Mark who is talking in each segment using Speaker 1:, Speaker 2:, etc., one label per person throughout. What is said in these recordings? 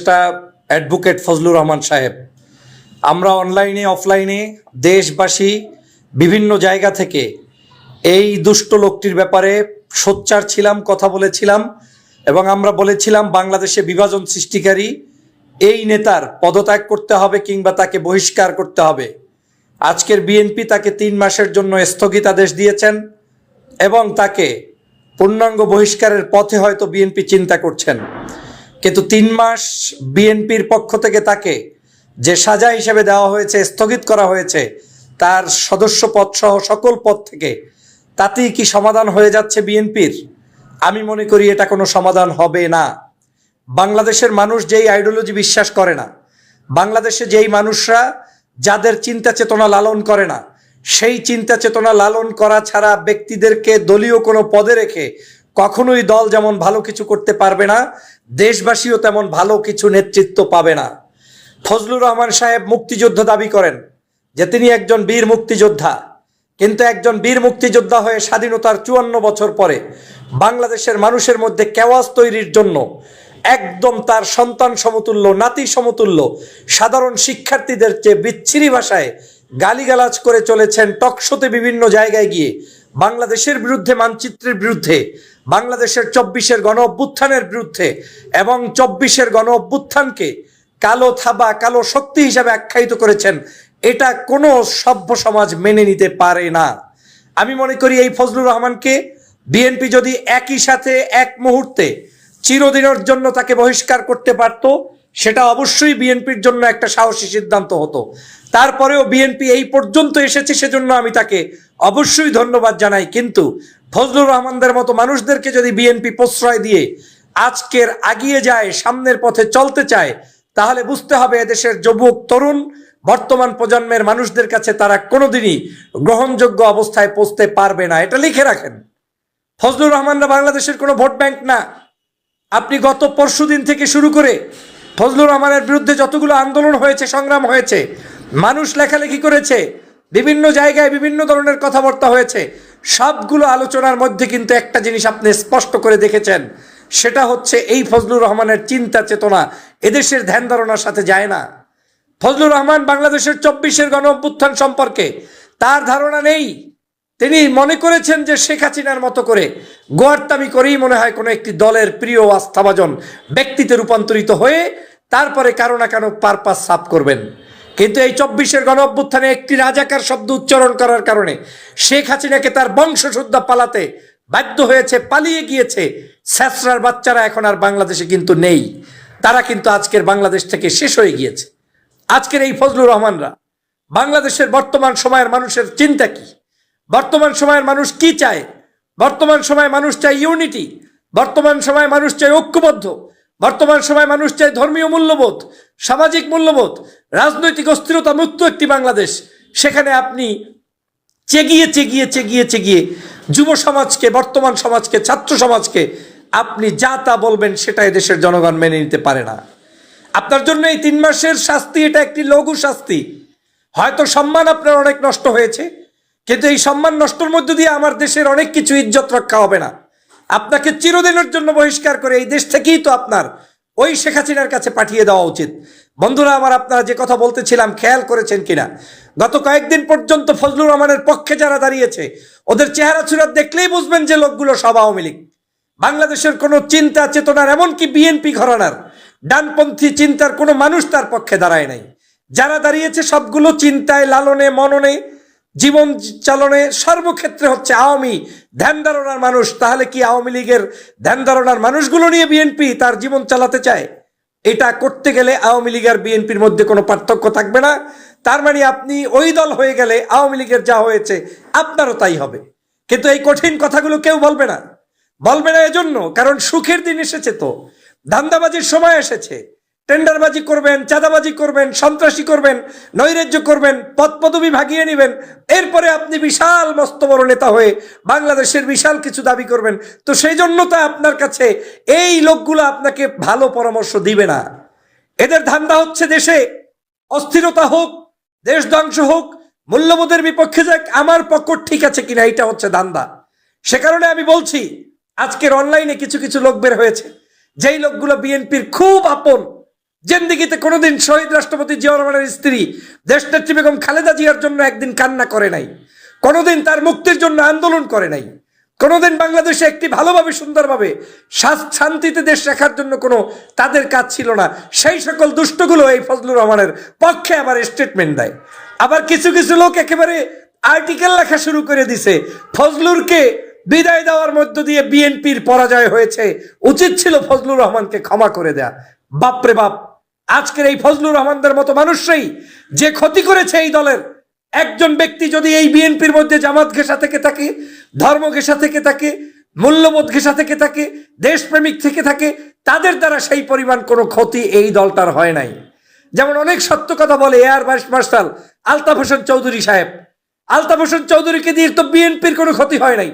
Speaker 1: উপদেষ্টা অ্যাডভোকেট ফজলুর রহমান সাহেব। আমরা অনলাইনে, অফলাইনে দেশবাসী বিভিন্ন জায়গা থেকে এই দুষ্ট লোকটির ব্যাপারে সোচ্চার ছিলাম, কথা বলেছিলাম এবং আমরা বলেছিলাম, বাংলাদেশে বিভাজন সৃষ্টিকারী এই নেতার পদত্যাগ করতে হবে কিংবা তাকে বহিষ্কার করতে হবে। আজকের বিএনপি তাকে তিন মাসের জন্য স্থগিতাদেশ দিয়েছেন এবং তাকে পূর্ণাঙ্গ বহিষ্কারের পথে হয়তো বিএনপি চিন্তা করছেন। কিন্তু তিন মাস বিএনপির পক্ষ থেকে তাকে যে সাজা হিসেবে দেওয়া হয়েছে, স্থগিত করা হয়েছে, তার সদস্য পদ সহ সকল পদ থেকে তাতেই কি সমাধান হয়ে যাচ্ছে বিএনপির? আমি মনে করি এটা কোনো সমাধান হবে না। বাংলাদেশের মানুষ যেই আইডিওলজি বিশ্বাস করে না, বাংলাদেশে যেই মানুষরা যাদের চিন্তা চেতনা লালন করে না, সেই চিন্তা চেতনা লালন করা ছাড়া ব্যক্তিদেরকে দলীয় কোনো পদে রেখে কখনোই দল যেমন ভালো কিছু করতে পারবে না দেশবাসীও তেমন ভালো কিছু নেতৃত্ব পাবে না। ফজলুর রহমান সাহেব মুক্তিযুদ্ধ দাবি করেন যে তিনি একজন বীর মুক্তিযোদ্ধা। কিন্তু একজন বীর মুক্তিযোদ্ধা হয়ে স্বাধীনতার চুয়ান্ন বছর পরে বাংলাদেশের মানুষের মধ্যে কেওয়াজ তৈরির জন্য একদম তার সন্তান সমতুল্য, নাতি সমতুল্য, সাধারণ শিক্ষার্থীদের চেয়ে বিচ্ছিরি ভাষায় গালিগালাজ করে চলেছেন টকশোতে বিভিন্ন জায়গায় গিয়ে। বাংলাদেশের বিরুদ্ধে, মানচিত্রের বিরুদ্ধে বাংলাদেশের চব্বিশের গণ অভ্যুত্থানের বিরুদ্ধে এবং চব্বিশের গণ অভ্যুত্থানকে কালো থাবা, কালো শক্তি হিসাবে আখ্যায়িত করেছেন, এটা কোনো সভ্য সমাজ মেনে নিতে পারে না। আমি মনে করি এই ফজলুর রহমানকে বিএনপি যদি একই সাথে এক মুহূর্তে চিরদিনের জন্য তাকে বহিষ্কার করতে পারত সেটা অবশ্যই বিএনপির জন্য একটা সাহসী সিদ্ধান্ত হতো। তারপরেও বিএনপি এই পর্যন্ত এসেছে সেজন্য আমি তাকে অবশ্যই ধন্যবাদ জানাই। কিন্তু ফজলুর রহমানদের মতো মানুষদেরকে যদি বিএনপি প্রশ্রয় দিয়ে আজকের আগিয়ে যায়, সামনের পথে চলতে চায়, তাহলে বুঝতে হবে এদেশের যুবক, তরুণ, বর্তমান প্রজন্মের মানুষদের কাছে তারা কোনোদিনই গ্রহণযোগ্য অবস্থায় পৌঁছতে পারবে না। এটা লিখে রাখেন। ফজলুর রহমানরা বাংলাদেশের কোনো ভোট ব্যাংক না। আপনি গত পরশু দিন থেকে শুরু করে ফজলুর রহমানের বিরুদ্ধে যতগুলো আন্দোলন হয়েছে, সংগ্রাম হয়েছে, মানুষ লেখালেখি করেছে, বিভিন্ন জায়গায় বিভিন্ন ধরনের কথাবার্তা হয়েছে, সবগুলো আলোচনার মধ্যে কিন্তু একটা জিনিস আপনি স্পষ্ট করে দেখেছেন, সেটা হচ্ছে এই ফজলুর রহমানের চিন্তা চেতনা এদেশের ধ্যান ধারণার সাথে যায় না। ফজলুর রহমান বাংলাদেশের চব্বিশের গণ অভ্যুত্থান সম্পর্কে তার ধারণা নেই। তিনি মনে করেছেন যে শেখ হাসিনার মতো করে গোয়ার্তামি করেই মনে হয় কোনো একটি দলের প্রিয় আস্থাভাজন ব্যক্তিতে রূপান্তরিত হয়ে তারপরে কারও না কারও পারপাস সাফ করবেন। কিন্তু এই চব্বিশের গণ অভ্যুত্থানে একটি রাজাকার শব্দ উচ্চারণ করার কারণে শেখ হাসিনাকে তার বংশশুদ্ধা পালাতে বাধ্য হয়েছে, পালিয়ে গিয়েছে। স্যাসরার বাচ্চারা এখন আর বাংলাদেশে কিন্তু নেই। তারা কিন্তু আজকের বাংলাদেশ থেকে শেষ হয়ে গিয়েছে। আজকের এই ফজলুর রহমানরা, বাংলাদেশের বর্তমান সময়ের মানুষের চিন্তা কি? বর্তমান সময়ের মানুষ কি চায়? বর্তমান সময়ে মানুষ চায় ইউনিটি। বর্তমান সময়ে মানুষ চায় ঐক্যবদ্ধ। বর্তমান সময় মানুষ চায় ধর্মীয় মূল্যবোধ, সামাজিক মূল্যবোধ, রাজনৈতিক অস্থিরতা মুক্ত একটি বাংলাদেশ। সেখানে আপনি চেগিয়ে চেগিয়ে চেগিয়ে চেগিয়ে যুব সমাজকে, বর্তমান সমাজকে, ছাত্র সমাজকে আপনি যা তা বলবেন সেটা দেশের জনগণ মেনে নিতে পারে না। আপনার জন্য এই তিন মাসের শাস্তি, এটা একটি লঘু শাস্তি। হয়তো সম্মান আপনার অনেক নষ্ট হয়েছে কিন্তু এই সম্মান নষ্টর মধ্য দিয়ে আমার দেশের অনেক কিছু ইজ্জত রক্ষা হবে না। আপনাকে চিরদিনের জন্য বহিষ্কার করে এই দেশ থেকেই তো আপনার ওই শেখ হাসিনার কাছে পাঠিয়ে দেওয়া উচিত। বন্ধুরা, আমার আপনারা যে কথা বলতেছিলাম, খেয়াল করেছেন কিনা? গত কয়েকদিন পর্যন্ত ফজলুর রহমানের পক্ষে যারা দাঁড়িয়েছে, ওদের চেহারা চুরাত দেখলেই বুঝবেন যে লোকগুলো সব আওয়ামী লীগ। বাংলাদেশের কোনো চিন্তা চেতনার, এমনকি বিএনপি ঘরানার, ডানপন্থী চিন্তার কোনো মানুষ তার পক্ষে দাঁড়ায় নাই। যারা দাঁড়িয়েছে সবগুলো চিন্তায়, লালনে, মননে জীবন চালনে সর্বক্ষেত্রে হচ্ছে আওয়ামী ধ্যান ধারণার মানুষ, তাহলে কি আওয়ামী লীগের ধ্যান ধারণার মানুষগুলো নিয়ে বিএনপি তার জীবন চালাতে চায়? এটা করতে গেলে আওয়ামী লীগ আর বিএনপির মধ্যে কোনো পার্থক্য থাকবে না। তার মানে আপনি ওই দল হয়ে গেলে আওয়ামী লীগের যা হয়েছে, আপনারও তাই হবে। কিন্তু এই কঠিন কথাগুলো কেউ বলবে না। বলবে না এজন্য, কারণ সুখের দিন এসেছে তো। ধান্দাবাজির সময় এসেছে। টেন্ডারবাজি করবেন, চাঁদাবাজি করবেন, সন্ত্রাসী করবেন, নৈরাজ্য করবেন পদ পদবি ভাগিয়ে নেবেন। এরপরে আপনি বিশাল মস্ত বড় নেতা হয়ে বাংলাদেশের বিশাল কিছু দাবি করবেন। তো সেই জন্য তো আপনার কাছে এই লোকগুলো আপনাকে ভালো পরামর্শ দিবে না। এদের ধান্দা হচ্ছে দেশে অস্থিরতা হোক, দেশ ধ্বংস হোক, মূল্যবোধের বিপক্ষে যাক, আমার পক্ষ ঠিক আছে কিনা এটা হচ্ছে ধান্দা। সে কারণে আমি বলছি, আজকের অনলাইনে কিছু কিছু লোক বের হয়েছে। যেই লোকগুলো বিএনপির খুব আপন জেন্দিগিতে কোনোদিন শহীদ রাষ্ট্রপতি জিয়া রহমানের স্ত্রী দেশনেত্রী বেগম খালেদা জিয়ার জন্য একদিন কান্না করে নাই। কোনোদিন তার মুক্তির জন্য আন্দোলন করে নাই। কোনোদিন বাংলাদেশে একটি ভালোভাবে, সুন্দরভাবে শান্তিতে দেশ রাখার জন্য কোনো তাদের কাজ ছিল না। সেই সকল দুষ্টগুলো এই ফজলুর রহমানের পক্ষে আবার স্টেটমেন্ট দেয়। আবার কিছু কিছু লোক একেবারে আর্টিকেল লেখা শুরু করে দিছে। ফজলুরকে বিদায় দেওয়ার মধ্য দিয়ে বিএনপির পরাজয় হয়েছে। উচিত ছিল ফজলুর রহমানকে ক্ষমা করে দেয়া। বাপরে বাপ আজকের এই ফজলুর রহমানদের মতো মানুষরাই যে ক্ষতি করেছে এই দলের, একজন ব্যক্তি যদি এই বিএনপির মধ্যে জামাত ঘেঁষা থেকে থাকে, ধর্ম ঘেঁষা থেকে থাকে, মূল্যবোধ ঘেঁষা থেকে থাকে, দেশপ্রেমিক থেকে থাকে, তাদের দ্বারা সেই পরিমাণ কোনো ক্ষতি এই দলটার হয় নাই। যেমন অনেক সত্য কথা বলে air vice marshal Altaf Hossain Chowdhury সাহেব। আলতাফ হোসেন চৌধুরীকে দিয়ে তো বিএনপির কোনো ক্ষতি হয় নাই।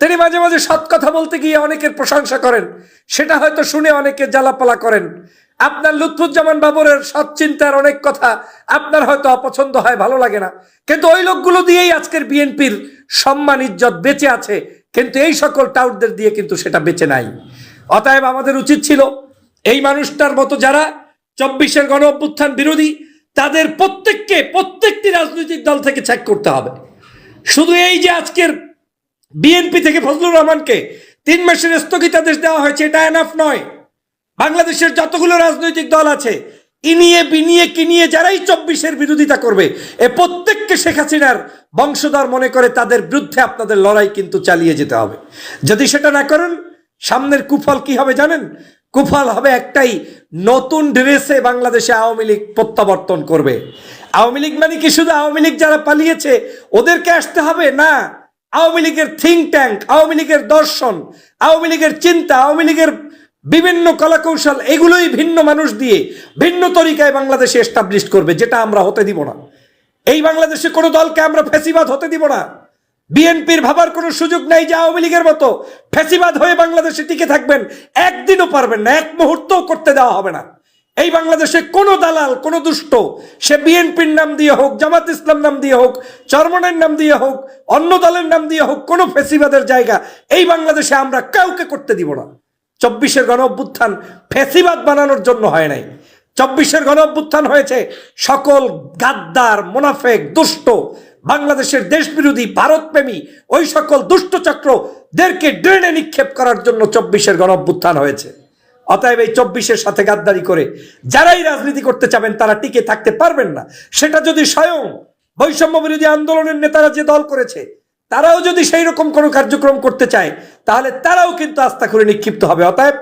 Speaker 1: তিনি মাঝে মাঝে সৎ কথা বলতে গিয়ে অনেকের প্রশংসা করেন, সেটা হয়তো শুনে অনেকে জ্বালাপালা করেন। আপনার লুৎফুজ্জামান বাবরের সৎ চিন্তার অনেক কথা আপনার হয়তো অপছন্দ হয়, ভালো লাগে না। কিন্তু ওই লোকগুলো দিয়েই আজকের বিএনপির সম্মান, ইজ্জত বেঁচে আছে। কিন্তু এই সকল টাউটদের দিয়ে কিন্তু সেটা বেঁচে নাই। অতএব আমাদের উচিত ছিল এই মানুষটার মতো যারা চব্বিশের গণ অভ্যুত্থান বিরোধী, তাদের প্রত্যেককে প্রত্যেকটি রাজনৈতিক দল থেকে চেক করতে হবে। শুধু এই যে আজকের বিএনপি থেকে ফজলুর রহমানকে তিন মাসের স্থগিতাদেশ দেওয়া হয়েছে, এটা এনাফ নয়। বাংলাদেশের যতগুলো রাজনৈতিক দল আছে, ইনিয়ে বিনিয়ে কিনিয়ে যারাই চব্বিশের বিরোধিতা করবে, এ প্রত্যেককে শেখ হাসিনার বংশধর মনে করে তাদের বিরুদ্ধে আপনাদের লড়াই কিন্তু চালিয়ে যেতে হবে। যদি সেটা না করেন, সামনের কুফল কি হবে জানেন? কুফল হবে একটাই, নতুন ড্রেসে বাংলাদেশে আওয়ামী লীগ প্রত্যাবর্তন করবে। আওয়ামী লীগ মানে কি? শুধু আওয়ামী লীগ যারা পালিয়েছে, ওদেরকে আসতে হবে? না। আওয়ামী লীগের থিঙ্ক ট্যাঙ্ক আওয়ামী লীগের দর্শন, আওয়ামী লীগের চিন্তা, আওয়ামী লীগের বিভিন্ন কলাকৌশল, এগুলোই ভিন্ন মানুষ দিয়ে ভিন্ন তরিকায় বাংলাদেশে এস্টাবলিশ করবে, যেটা আমরা হতে দিব না। এই বাংলাদেশে কোনো দলকে আমরা ফেসিবাদ হতে দিব না। বিএনপির ভাবার কোনো সুযোগ নাই যে আওয়ামী লীগের মতো ফেসিবাদ হয়ে বাংলাদেশে টিকে থাকবেন, একদিনও পারবেন না, এক মুহূর্তও করতে দেওয়া হবে না। এই বাংলাদেশে কোনো দালাল, কোনো দুষ্ট, সে বিএনপির নাম দিয়ে হোক, জামাত ইসলাম নাম দিয়ে হোক, চরমনের নাম দিয়ে হোক, অন্য দলের নাম দিয়ে হোক, কোনো ফেসিবাদের জায়গা এই বাংলাদেশে আমরা কাউকে করতে দিব না। চব্বিশের গণ অভ্যুত্থান ফেসিবাদ বানানোর জন্য হয় নাই। চব্বিশের গণ অভ্যুত্থান হয়েছে সকল গাদ্দার, মোনাফেক, দুষ্ট, বাংলাদেশের দেশবিরোধী, ভারতপ্রেমী, ওই সকল দুষ্ট চক্রদেরকে ড্রেনে নিক্ষেপ করার জন্য চব্বিশের গণ অভ্যুত্থান হয়েছে। অতএব এই চব্বিশের সাথে গাদ্দারি করে যারাই রাজনীতি করতে চাবেন, তারা টিকে থাকতে পারবেন না। সেটা যদি স্বয়ং বৈষম্য বিরোধী আন্দোলনের নেতারা যে দল করেছে তারাও যদি সেই রকম কোনো কার্যক্রম করতে চায়, তাহলে তারাও কিন্তু আস্থা করে নিক্ষিপ্ত হবে। অতএব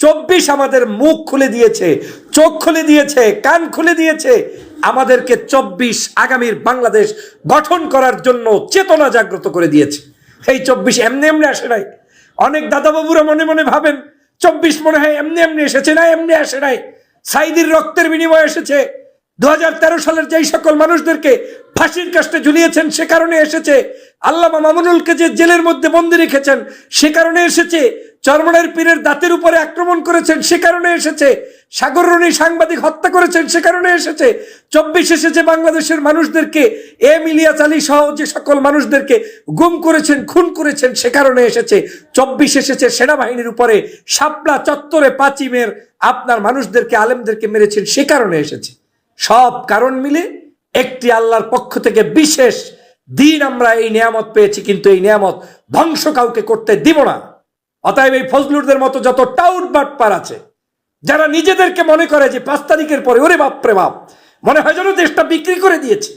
Speaker 1: চব্বিশ আমাদের মুখ খুলে দিয়েছে, চোখ খুলে দিয়েছে, কান খুলে দিয়েছে। আমাদেরকে চব্বিশ আগামীর বাংলাদেশ গঠন করার জন্য চেতনা জাগ্রত করে দিয়েছে। এই চব্বিশ এমনি এমনি আসে নাই। অনেক দাদাবাবুরা মনে মনে ভাবেন, চব্বিশ মনে হয় এমনি এমনি এসেছে না, এমনি আসে নাই। সাইদির রক্তের বিনিময়ে এসেছে। দু হাজার তেরো সালের যেই সকল মানুষদেরকে ফাঁসির কাস্টে ঝুলিয়েছেন, সে কারণে এসেছে। আল্লামা মামুনুলকে যে জেলের মধ্যে বন্দি রেখেছেন, সে কারণে এসেছে। চরমনের পীরের দাঁতের উপরে আক্রমণ করেছেন, সে কারণে এসেছে। সাগররণী সাংবাদিক হত্যা করেছেন, সে কারণে এসেছে। চব্বিশ এসেছে বাংলাদেশের মানুষদেরকে এম ইলিয়াস আলী সহ যে সকল মানুষদেরকে গুম করেছেন, খুন করেছেন, সে কারণে এসেছে। চব্বিশ এসেছে সেনাবাহিনীর উপরে শাপলা চত্বরে পাঁচিমের আপনার মানুষদেরকে, আলেমদেরকে মেরেছেন, সে কারণে এসেছে। সব কারণ মিলে একটি আল্লাহর পক্ষ থেকে বিশেষ দিন আমরা এই নিয়ামত পেয়েছি, কিন্তু এই নিয়ামত ধ্বংস কাউকে করতে দিব না। অতএব এই ফজলুরদের মতো যত টাউট বাটপার আছে, যারা নিজেদেরকে মনে করে যে পাঁচ তারিখের পরে, ওরে বাপরে বাপ, মনে হয় যেন দেশটা বিক্রি করে দিয়েছে।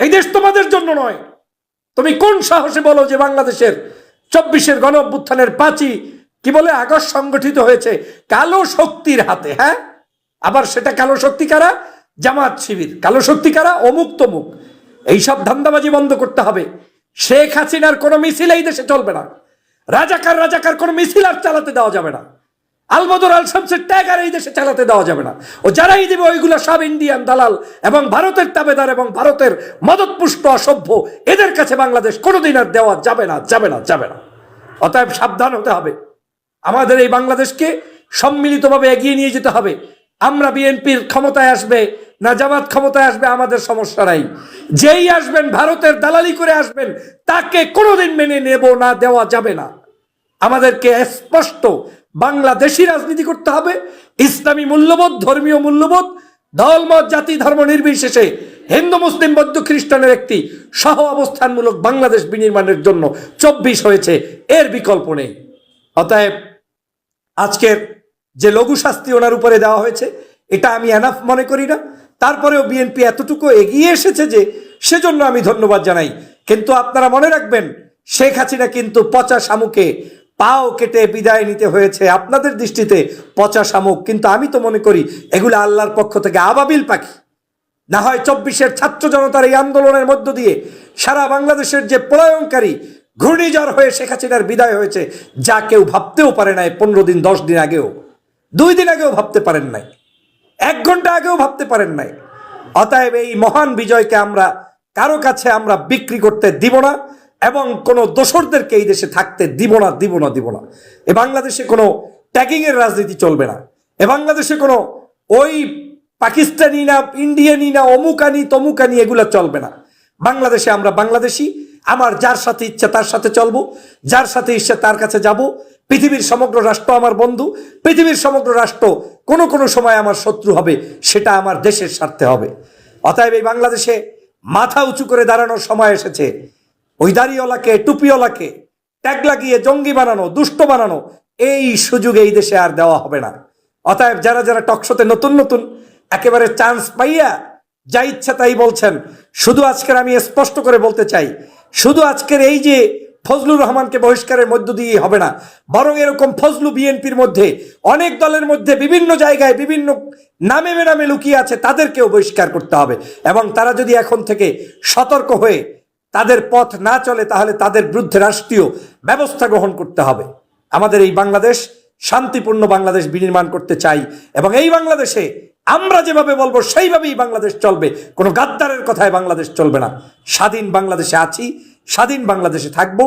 Speaker 1: এই দেশ তোমাদের জন্য নয়। তুমি কোন সাহসে বলো যে বাংলাদেশের চব্বিশের গণ অভ্যুত্থানের পাঁচই, কি বলে, আগস্ট সংগঠিত হয়েছে কালো শক্তির হাতে হ্যাঁ? আবার সেটা কালো শক্তি কারা? জামাত শিবির। কালো শক্তি কারা? অমুক তমুক। এইসব ধান্দাবাজি বন্ধ করতে হবে। শেখ হাসিনার কোনো মিছিল এই দেশে চলবে না। রাজাকার রাজাকার কোনো মিছিল আর চালাতে দেওয়া যাবে না। আলবদর আল শামসের ট্যাগ আর এই দেশে চালাতে দেওয়া যাবে না। ও যারাই দেবে ওইগুলো সব ইন্ডিয়ান দালাল এবং ভারতের তাবেদার এবং ভারতের মদতপুষ্ট অসভ্য, এদের কাছে বাংলাদেশ কোনোদিন আর দেওয়া যাবে না যাবে না যাবে না। অতএব সাবধান হতে হবে। আমাদের এই বাংলাদেশকে সম্মিলিতভাবে এগিয়ে নিয়ে যেতে হবে। আমরা বিএনপির ক্ষমতায় আসবে না জামাত ক্ষমতায় আসবে, আমাদের সমস্যা নাই। যেই আসবেন, ভারতের দালালি করে আসবেন, তাকে কোনোদিন মেনে নেব না, দেওয়া যাবে না। আমাদেরকে স্পষ্ট বাংলাদেশি রাজনীতি করতে হবে, ইসলামী মূল্যবোধ, ধর্মীয় মূল্যবোধ দলমত জাতি, ধর্ম নির্বিশেষে হিন্দু, মুসলিম, বৌদ্ধ, খ্রিস্টানের একটি সহ অবস্থানমূলক বাংলাদেশ বিনির্মাণের জন্য চব্বিশ হয়েছে, এর বিকল্প নেই। অতএব আজকের যে লঘু শাস্তি ওনার উপরে দেওয়া হয়েছে, এটা আমি এনাফ মনে করি না। তারপরেও বিএনপি এতটুকু এগিয়ে এসেছে যে সেজন্য আমি ধন্যবাদ জানাই। কিন্তু আপনারা মনে রাখবেন, শেখ হাসিনা কিন্তু পচা শামুকে পাও কেটে বিদায় নিতে হয়েছে আপনাদের দৃষ্টিতে পচা শামুক। কিন্তু আমি তো মনে করি, এগুলো আল্লাহর পক্ষ থেকে আবাবিল পাখি। না হয় চব্বিশের ছাত্র জনতার এই আন্দোলনের মধ্য দিয়ে সারা বাংলাদেশের যে প্রলয়ঙ্কারী ঘূর্ণিঝড় হয়ে শেখ হাসিনার বিদায় হয়েছে, যা কেউ ভাবতেও পারে নাই পনেরো দিন, দশ দিন আগেও। দুই দিন আগেও ভাবতে পারেন নাই। এক ঘণ্টা আগেও ভাবতে পারেন নাই। অতএব এই মহান বিজয়কে আমরা কারও কাছে আমরা বিক্রি করতে দিব না এবং কোনো দোসরদেরকে এই দেশে থাকতে দিব না দিব না দিব না। এ বাংলাদেশে কোনো ট্যাগিং এর রাজনীতি চলবে না। এ বাংলাদেশে কোনো ওই পাকিস্তানি না, ইন্ডিয়ানি না, অমুকানি, তমুকানি এগুলো চলবে না। বাংলাদেশে আমরা বাংলাদেশি। আমার যার সাথে ইচ্ছা তার সাথে চলবো। যার সাথে ইচ্ছা তার কাছে যাব। পৃথিবীর সমগ্র রাষ্ট্র আমার বন্ধু, পৃথিবীর সমগ্র রাষ্ট্র কোনো কোনো সময় আমার শত্রু হবে, সেটা আমার দেশের স্বার্থে হবে। অতএব এই বাংলাদেশে মাথা উঁচু করে দাঁড়ানোর সময় এসেছে। ওই দাড়িওয়ালাকে, টুপিওয়ালাকে ট্যাগ লাগিয়ে জঙ্গি বানানো, দুষ্ট বানানো, এই সুযোগ এই দেশে আর দেওয়া হবে না। অতএব যারা যারা টকশোতে নতুন নতুন, একেবারে চান্স পাইয়া যা ইচ্ছা তাই বলছেন, শুধু আজকের আমি স্পষ্ট করে বলতে চাই, শুধু আজকের এই যে ফজলুর রহমানকে বহিষ্কারের মধ্য দিয়ে হবে না। বরং এরকম ফজলু বিএনপির মধ্যে অনেক দলের মধ্যে বিভিন্ন জায়গায় বিভিন্ন নামে বেনামে লুকিয়ে আছে, তাদেরকেও বহিষ্কার করতে হবে। এবং তারা যদি এখন থেকে সতর্ক হয়ে তাদের পথ না চলে, তাহলে তাদের বিরুদ্ধে রাষ্ট্রীয় ব্যবস্থা গ্রহণ করতে হবে। আমাদের এই বাংলাদেশ, শান্তিপূর্ণ বাংলাদেশ বিনির্মাণ করতে চাই। এবং এই বাংলাদেশে আমরা যেভাবে বলব, সেইভাবেই বাংলাদেশ চলবে। কোনো গাদ্দারের কথায় বাংলাদেশ চলবে না। স্বাধীন বাংলাদেশে আছি। স্বাধীন বাংলাদেশে থাকব।